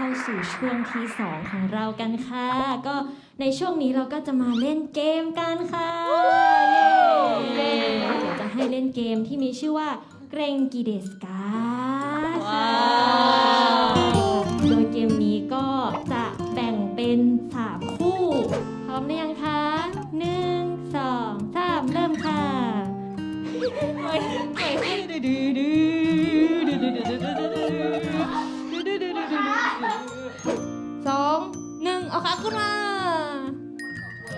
้าสู่ช่วงที่ 2 ของเรากันค่ะ ก็ในช่วงนี้เราก็จะมาเล่นเกมกันค่ะเย้เดี๋ยวจะให้เล่นเกมที่มีชื่อว่าเกรงกีเดสกาค่ะโดยเกมนี้ก็จะแบ่งเป็นสามคู่ พร้อมหรือยังคะหนึ่งสองสามเริ่มค่ะ เอาขาขึ้นมา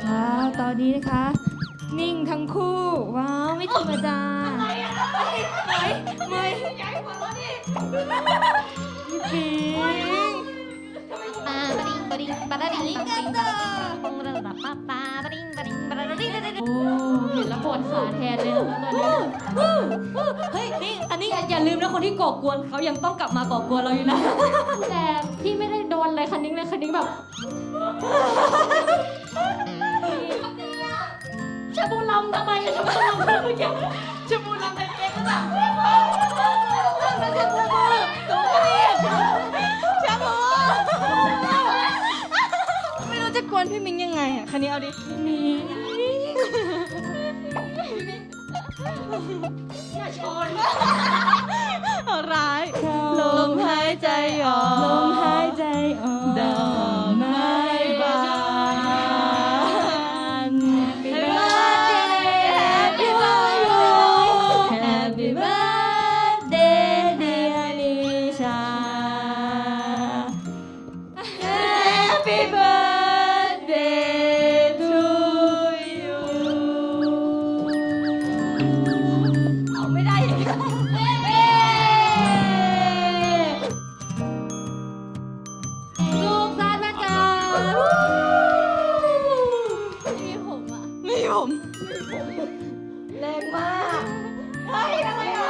ว้าวตอนนี้นะคะ นิ่งทั้งคู่ ว้าวไม่ธรรมดาไม่ไม่พี่ปิงปาปะดิงปะดิงปะดะดิงปะดิงปะดะดิงปะดิงปะปะปาปะดิงปะดิงปะดะดิงปะดะดิงโอ้เห็นแล้วปวดขาแทนเลยนะคะตอนนี้เฮ้ยนี่ อันนี้อย่าลืมนะคนที่ก่อกวนเขายังต้องกลับมาก่อกวนเราอยู่นะ แต่พี่ไม่ได้โดนเลยคันนิ้งเลยคันนิ้งแบบชาบูลำทำไมอะชาบูลำเมื่อกี้ชมูลำเป็นเองนะชมูไม่รู้จะกวนพี่มิงยังไงอะคันนี้เอาดินี่เอา ผมแรงมากเฮ้ยอะไรอะ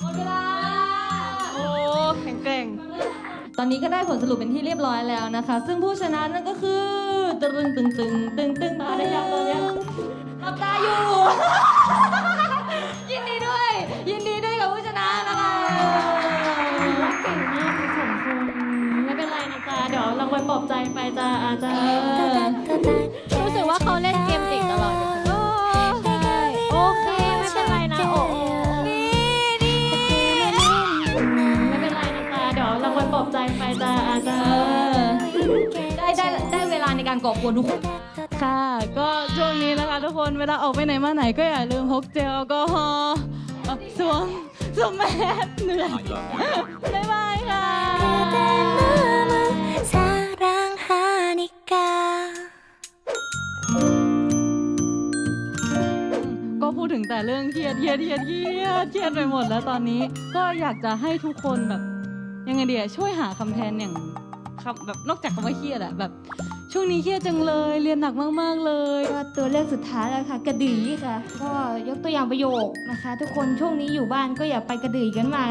หมดเวลาโอ้แข็งแกร่ง ตอนนี้ก็ได้ผลสรุปเป็นที่เรียบร้อยแล้วนะคะ ซึ่งผู้ชนะนั่นก็คือตึงตึงตึงตึงตึงมาได้ยังตอนเนี้ยหลับตาอยู่ จ้าอาจารย์รู้สึกว่าเขาเล่นเกมเก่งตลอดเลยค่โอเค ไม่เป็นไรนะโอ้โหไม่เป็นไรนะจ๊ะเดี๋ยวรางวัลปลอบใจไปจ้าอาจารย์ได้ได้ได้เวลาในการก่อกวนทุกคน ค่ะ ก็ช่วงนี้นะคะทุกคนเวลาออกไปไหนมาไหนก็อย่าลืมพกเจลแอลกอฮอล์เอ่อสวมสวมแมสเหนื่อยบ๊ายบายค่ะ แต่เรื่องเครียดเครียดเครียดเครียดเครียดไปหมดแล้วตอนนี้ ก็อยากจะให้ทุกคนแบบยังไงเดียช่วยหาคำแทนอย่างคำแบบนอกจากคำว่าเครียดอะแบบ ช่วงนี้เครียดจังเลยเรียนหนักมากๆเลย ก็ตัวเลือกสุดท้ายแล้วค่ะกระดือค่ะ ก็ยกตัวอย่างประโยคนะคะ ทุกคนช่วงนี้อยู่บ้านก็อย่าไปกระดือกันมา